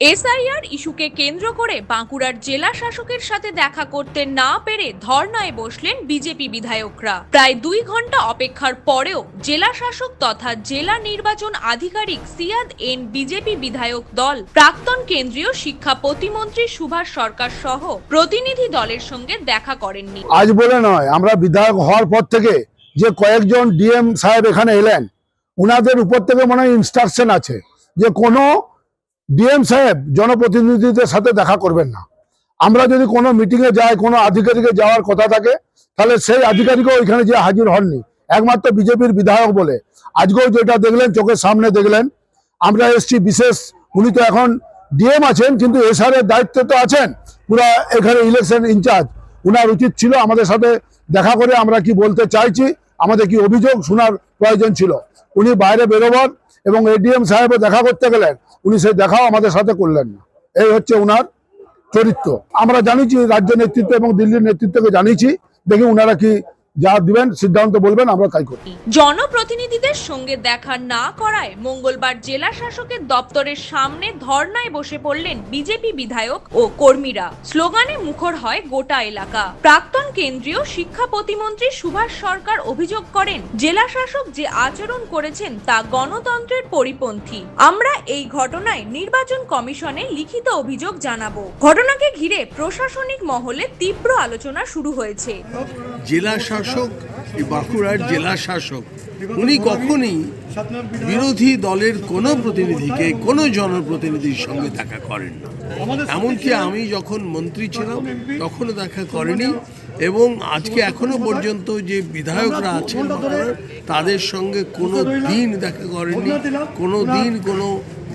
SIR ইস্যুকে কেন্দ্র করে বাঁকুড়ার জেলা শাসকের সাথে দেখা করতে না পেরে ধর্নায় বসলেন বিজেপি বিধায়করা। প্রায় দুই ঘণ্টা অপেক্ষার পরেও জেলা শাসক তথা জেলা নির্বাচন আধিকারিক সিয়াদ এন বিজেপি বিধায়ক দল, প্রাক্তন কেন্দ্রীয় শিক্ষা প্রতিমন্ত্রী সুভাষ সরকার সহ প্রতিনিধি দলের সঙ্গে দেখা করেননি। আজ বলে নয়, আমরা বিধায়ক হওয়ার পর থেকে যে কয়েকজন ডিএম সাহেব এখানে এলেন, উনাদের উপর থেকে মনে হয় ইনস্ট্রাকশন আছে যে কোনো ডিএম সাহেব জনপ্রতিনিধিদের সাথে দেখা করবেন না। আমরা যদি কোনো মিটিংয়ে যাই, কোনো আধিকারিকে যাওয়ার কথা থাকে, তাহলে সেই আধিকারিকও ওইখানে যে হাজির হননি। একমাত্র বিজেপির বিধায়ক বলে। আজকেও যেটা দেখলেন, চোখের সামনে দেখলেন, আমরা এসছি বিশেষ, উনি তো এখন ডিএম আছেন, কিন্তু এসআর এর দায়িত্বে তো আছেন, পুরা এখানে ইলেকশন ইনচার্জ উনার উচিত ছিল আমাদের সাথে দেখা করে আমরা কি বলতে চাইছি, আমাদের কি অভিযোগ শোনার প্রয়োজন ছিল। উনি বাইরে বেরোবার এবং এডিএম সাহেবও দেখা করতে গেলেন। উনি সেই দেখাও আমাদের সাথে করলেন না। এই হচ্ছে উনার চরিত্র। আমরা জানিছি রাজ্য নেতৃত্ব এবং দিল্লির নেতৃত্বকে জানিয়েছি। দেখি উনারা কি যা দিবেন সিদ্ধান্ত বলবেন আমরা তাই করি। জনপ্রতিনিধিদের সঙ্গে দেখা না করায় মঙ্গলবার জেলা শাসকের দপ্তরের সামনে ধর্নায় বসে পড়লেন বিজেপি বিধায়ক ও কর্মীরা। স্লোগানে মুখর হয় গোটা এলাকা। প্রাক্তন কেন্দ্রীয় শিক্ষা প্রতিমন্ত্রী সুভাষ সরকার অভিযোগ করেন জেলা শাসক যে আচরণ করেছেন তা গণতন্ত্রের পরিপন্থী। আমরা এই ঘটনায় নির্বাচন কমিশনে লিখিত অভিযোগ জানাব। ঘটনাকে ঘিরে প্রশাসনিক মহলে তীব্র আলোচনা শুরু হয়েছে। জেলা শাসক এই বাঁকুড়ার জেলা শাসক, উনি কখনই বিরোধী দলের কোনো প্রতিনিধিকে, কোনো জনপ্রতিনিধির সঙ্গে দেখা করেন না। এমনকি আমি যখন মন্ত্রী ছিলাম, তখনও দেখা করেনি এবং আজকে এখনও পর্যন্ত যে বিধায়করা আছেন তাদের সঙ্গে কোনো দিন দেখা করেননি। কোনো দিন কোনো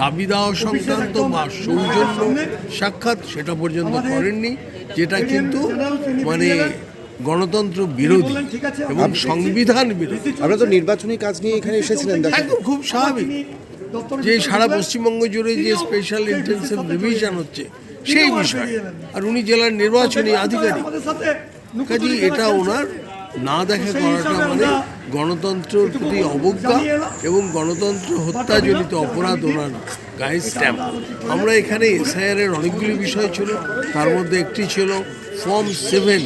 দাবি দেওয়া সংক্রান্ত বা সৌজন্য সাক্ষাৎ সেটা পর্যন্ত করেননি, যেটা কিন্তু মানে গণতন্ত্র বিরোধী এবং সংবিধান বিরোধী। আপনারা তো নির্বাচনী কাজ নিয়ে এখানে এসেছিলেন একদম খুব স্বাভাবিক। যে সারা পশ্চিমবঙ্গ জুড়ে যে স্পেশাল ইন্টেনসিভ রিভিশন হচ্ছে সেই বিষয়। আর উনি জেলার নির্বাচনী আধিকারিক। কাজে এটা ওনার না দেখা করাটা মানে গণতন্ত্রের প্রতি অবজ্ঞা এবং গণতন্ত্র হত্যাজনিত অপরাধ ওনার গায়ে স্ট্যাম্প আমরা এখানে এসআইআর এর অনেকগুলি বিষয় ছিল তার মধ্যে একটি ছিল ফর্ম সেভেন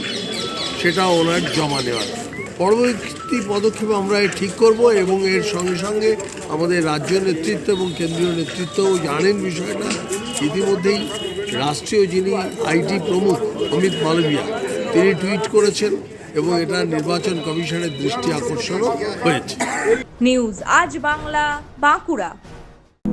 সেটা ওনার জমা দেওয়ার। পরবর্তী পদক্ষেপ আমরা ঠিক করব এবং এর সঙ্গে সঙ্গে আমাদের রাজ্য নেতৃত্ব এবং কেন্দ্রীয় নেতৃত্বও জানেন বিষয়টা। ইতিমধ্যেই রাষ্ট্রীয় যিনি আইটি প্রমুখ অমিত মালবিয়া তিনি টুইট করেছেন এবং এটা নির্বাচন কমিশনের দৃষ্টি আকর্ষণও হয়েছে। নিউজ আজ বাংলা, বাঁকুড়া।